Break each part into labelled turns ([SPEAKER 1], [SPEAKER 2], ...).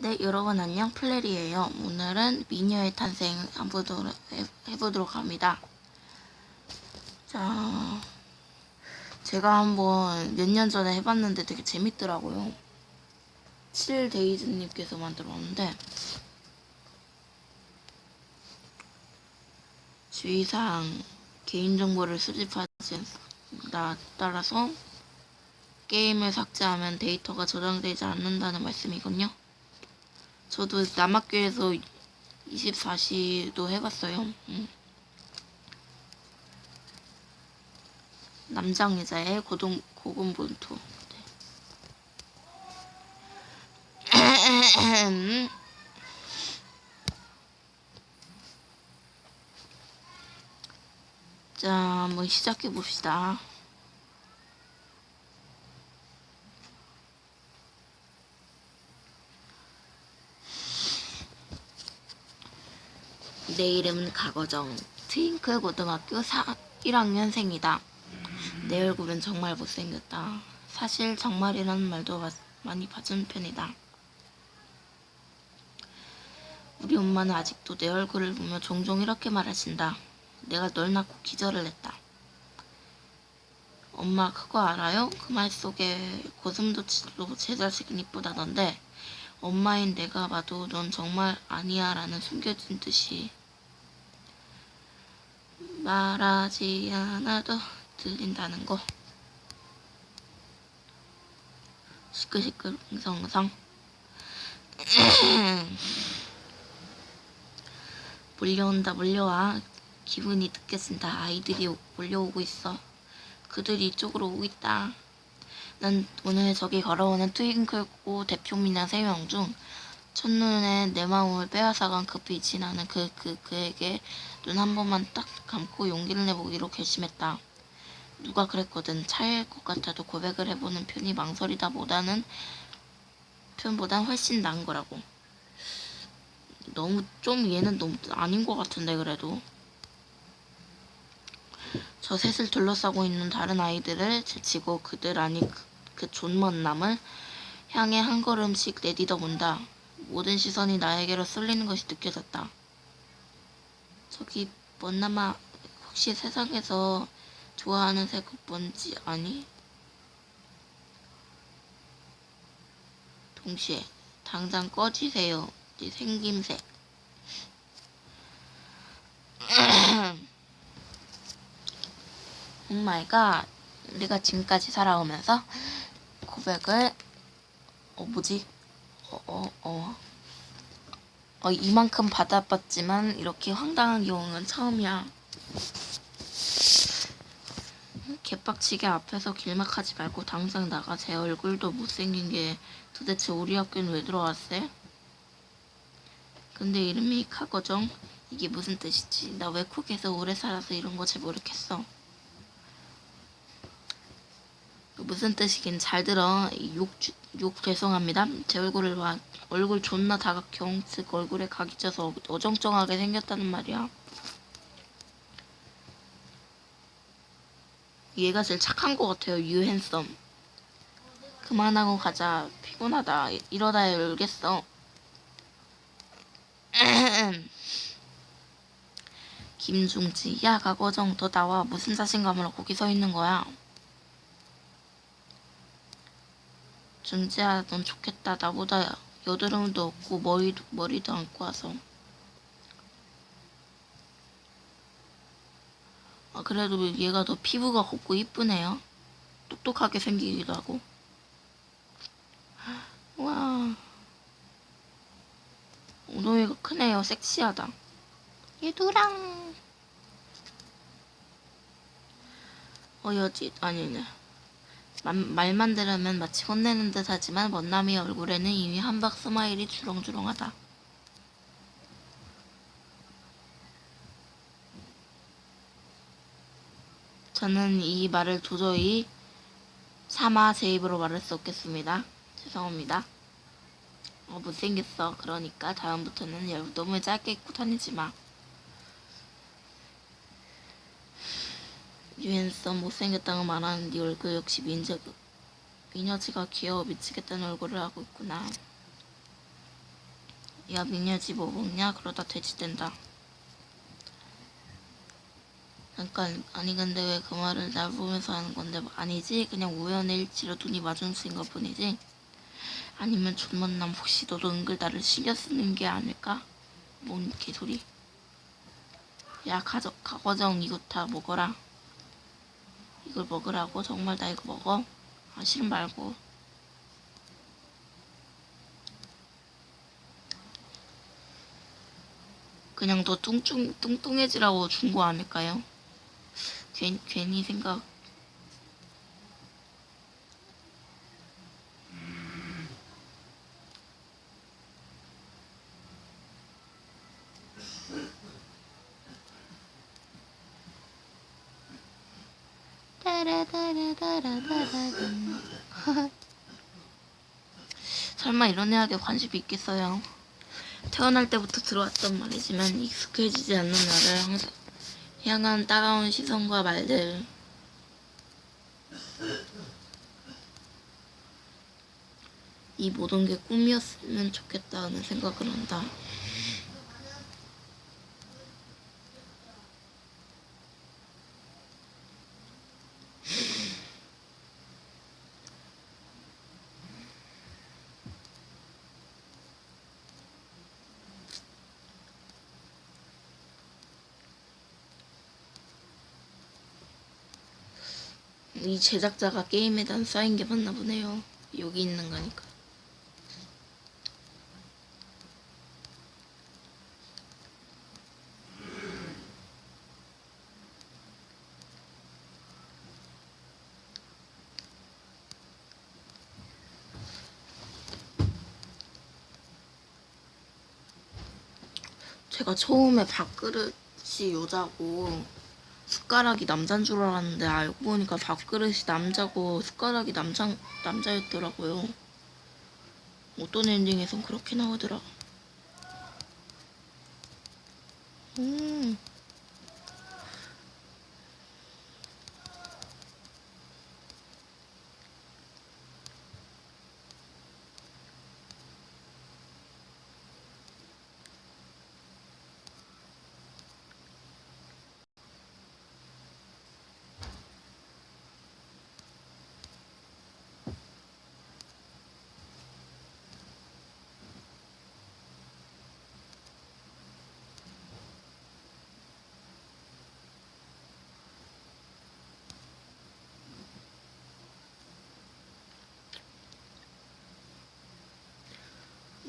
[SPEAKER 1] 네, 여러분 안녕. 플레리예요. 오늘은 미녀의 탄생 해보도록, 해- 해보도록 합니다. 자, 제가 한번 몇 년 전에 해봤는데 되게 재밌더라고요. 7데이즈님께서 만들었는데 주의사항 개인정보를 수집하지 않는다 따라서 게임을 삭제하면 데이터가 저장되지 않는다는 말씀이군요. 저도 남학교에서 24시도 해봤어요. 음. 남장 여자의 고동 고군분투. 네. 자, 한번 시작해 봅시다. 내 이름은 가거정. 트윙클 고등학교 4, 1학년생이다. 내 얼굴은 정말 못생겼다. 사실 정말이라는 말도 마- 많이 봐준 편이다. 우리 엄마는 아직도 내 얼굴을 보며 종종 이렇게 말하신다. 내가 널 낳고 기절을 했다. 엄마 그거 알아요? 그 말 속에 고슴도치로 제 자식은 이쁘다던데 엄마인 내가 봐도 넌 정말 아니야 라는 숨겨진 듯이 말하지 않아도 들린다는 거. 시끌시끌 웅성웅성. 몰려온다 몰려와. 기분이 느껴진다. 아이들이 오- 몰려오고 있어. 그들이 이쪽으로 오고 있다. 난 오늘 저기 걸어오는 트윙클고 대표미나 세 명 중 첫눈에 내 마음을 빼앗아간 급히 지나는 그, 그, 그에게 눈 한 번만 딱 감고 용기를 내보기로 결심했다. 누가 그랬거든. 차일 것 같아도 고백을 해보는 편이 망설이다 보다는, 편보단 훨씬 나은 거라고. 너무, 좀 얘는 너무 아닌 것 같은데, 그래도. 저 셋을 둘러싸고 있는 다른 아이들을 제치고 그들 아니 그, 그 존먼남을 향해 한 걸음씩 내디뎌 본다. 모든 시선이 나에게로 쏠리는 것이 느껴졌다. 저기 먼남아 혹시 세상에서 좋아하는 색은 뭔지 아니? 동시에 당장 꺼지세요. 네 생김새. 오마이갓 우리가 지금까지 살아오면서 고백을 어 뭐지 어 어, 어. 어, 이만큼 받아봤지만 이렇게 황당한 경우는 처음이야 개빡치게 앞에서 길막하지 말고 당장 나가 제 얼굴도 못생긴 게 도대체 우리 학교는 왜 들어왔대? 근데 이름이 카거정 이게 무슨 뜻이지? 나 외국에서 오래 살아서 이런 거잘 모르겠어 그 무슨 뜻이긴 잘 들어. 욕, 주- 욕 죄송합니다. 제 얼굴을 봐 얼굴 존나 다각형 즉 얼굴에 각이 쪄서 어정쩡하게 생겼다는 말이야. 얘가 제일 착한 것 같아요 유핸섬 그만하고 가자. 피곤하다. 이- 이러다 울겠어. 김중지 야 가거정 너 나와. 무슨 자신감으로 거기 서 있는 거야 중지야, 넌 좋겠다. 나보다 여드름도 없고 머리도 머리도 안고 와서. 아 그래도 얘가 더 피부가 곱고 이쁘네요. 똑똑하게 생기기도 하고. 와. 엉덩이가 크네요. 섹시하다. 얘도랑. 어 여지 아니네. 말- 말만 들으면 마치 혼내는 듯 하지만 먼남이 얼굴에는 이미 한박 스마일이 주렁주렁하다. 저는 이 말을 도저히 차마 제 입으로 말할 수 없겠습니다. 죄송합니다. 어, 못생겼어. 그러니까 다음부터는 여- 너무 짧게 입고 다니지 마. 유엔선 못생겼다고 말하는 네 얼굴 역시 민재 미녀지가 귀여워 미치겠다는 얼굴을 하고 있구나. 야 미녀지 뭐 먹냐? 그러다 돼지 된다. 잠깐 아니 근데 왜 그 말을 날 보면서 하는 건데 뭐 아니지? 그냥 우연의 일치로 눈이 마주친 것 뿐이지? 아니면 존만남 혹시 너도 은글 나를 실려 쓰는 게 아닐까? 뭔 개소리? 야 가져 가거정 이거 다 먹어라. 이걸 먹으라고 정말 나 이거 먹어? 아 싫음 말고. 그냥 더 뚱뚱 뚱뚱해지라고 준 거 아닐까요? 괜 괜히 생각. 따라따라따라따라. 설마 이런 애에게 관심이 있겠어요? 태어날 때부터 들어왔던 말이지만 익숙해지지 않는 나를 항상 향한 따가운 시선과 말들. 이 모든 게 꿈이었으면 좋겠다는 생각을 한다. 이 제작자가 게임에 대한 쌓인 게 맞나 보네요. 여기 있는 거니까. 제가 처음에 밥그릇이 여자고 숟가락이 남잔 줄 알았는데 알고 보니까 밥그릇이 남자고 숟가락이 남자, 남자였더라고요. 어떤 엔딩에선 그렇게 나오더라. 음.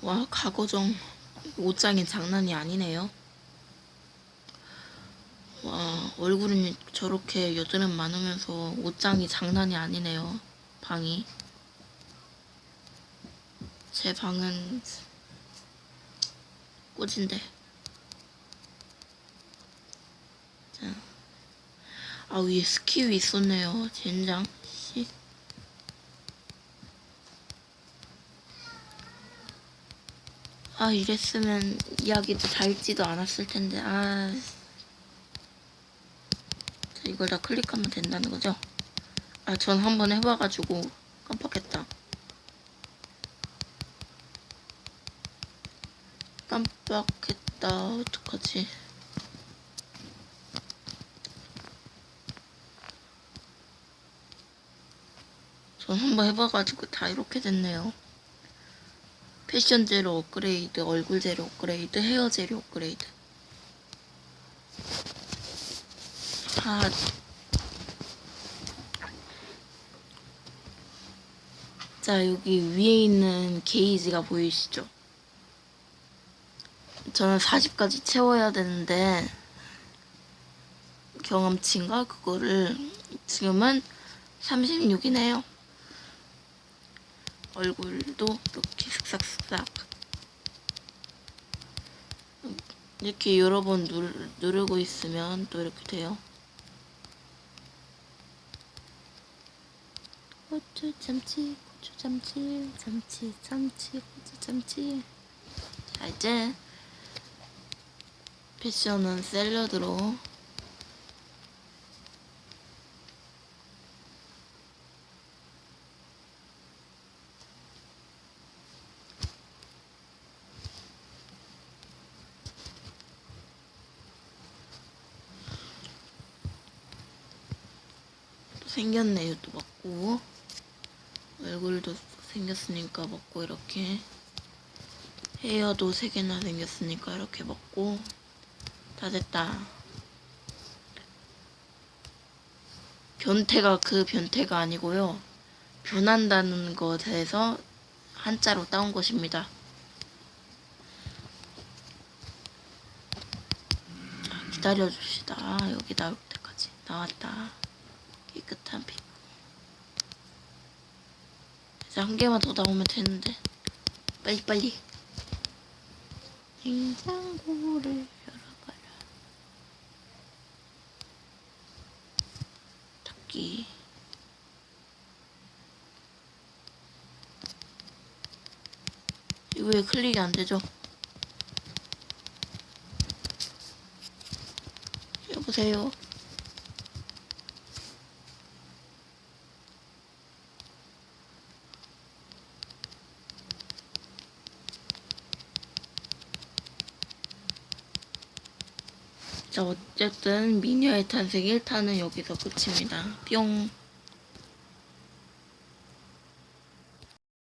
[SPEAKER 1] 와, 가거정. 옷장이 장난이 아니네요. 와, 얼굴은 저렇게 여드름 많으면서 옷장이 장난이 아니네요. 방이. 제 방은 꼬진데. 자. 아, 위에 스키 위 있었네요. 젠장. 아, 이랬으면 이야기도 달지도 않았을 텐데, 아. 자, 이걸 다 클릭하면 된다는 거죠? 아, 전 한번 해봐가지고 깜빡했다. 깜빡했다. 어떡하지? 전 한번 해봐가지고 다 이렇게 됐네요. 패션 재료 업그레이드, 얼굴 재료 업그레이드, 헤어 재료 업그레이드. 아. 자, 여기 위에 있는 게이지가 보이시죠? 저는 40까지 채워야 되는데, 경험치인가? 그거를 지금은 36이네요. 얼굴도 이렇게 슥싹슥싹 이렇게 여러 번 누르, 누르고 있으면 또 이렇게 돼요. 고추 참치, 고추 참치, 참치, 참치, 고추 참치. 자 이제 패션은 샐러드로 생겼네요. 또 먹고 얼굴도 생겼으니까 먹고 이렇게 헤어도 세 개나 생겼으니까 이렇게 먹고 다 됐다. 변태가 그 변태가 아니고요. 변한다는 것에서 한자로 따온 것입니다. 자, 기다려줍시다. 여기 나올 때까지 나왔다. 깨끗한 피부. 이제 한 개만 더 나오면 되는데 빨리 빨리. 냉장고를 열어봐라. 닫기. 이거 왜 클릭이 안 되죠? 여보세요. 자, 어쨌든 미녀의 탄생 1탄은 여기서 끝입니다. 뿅.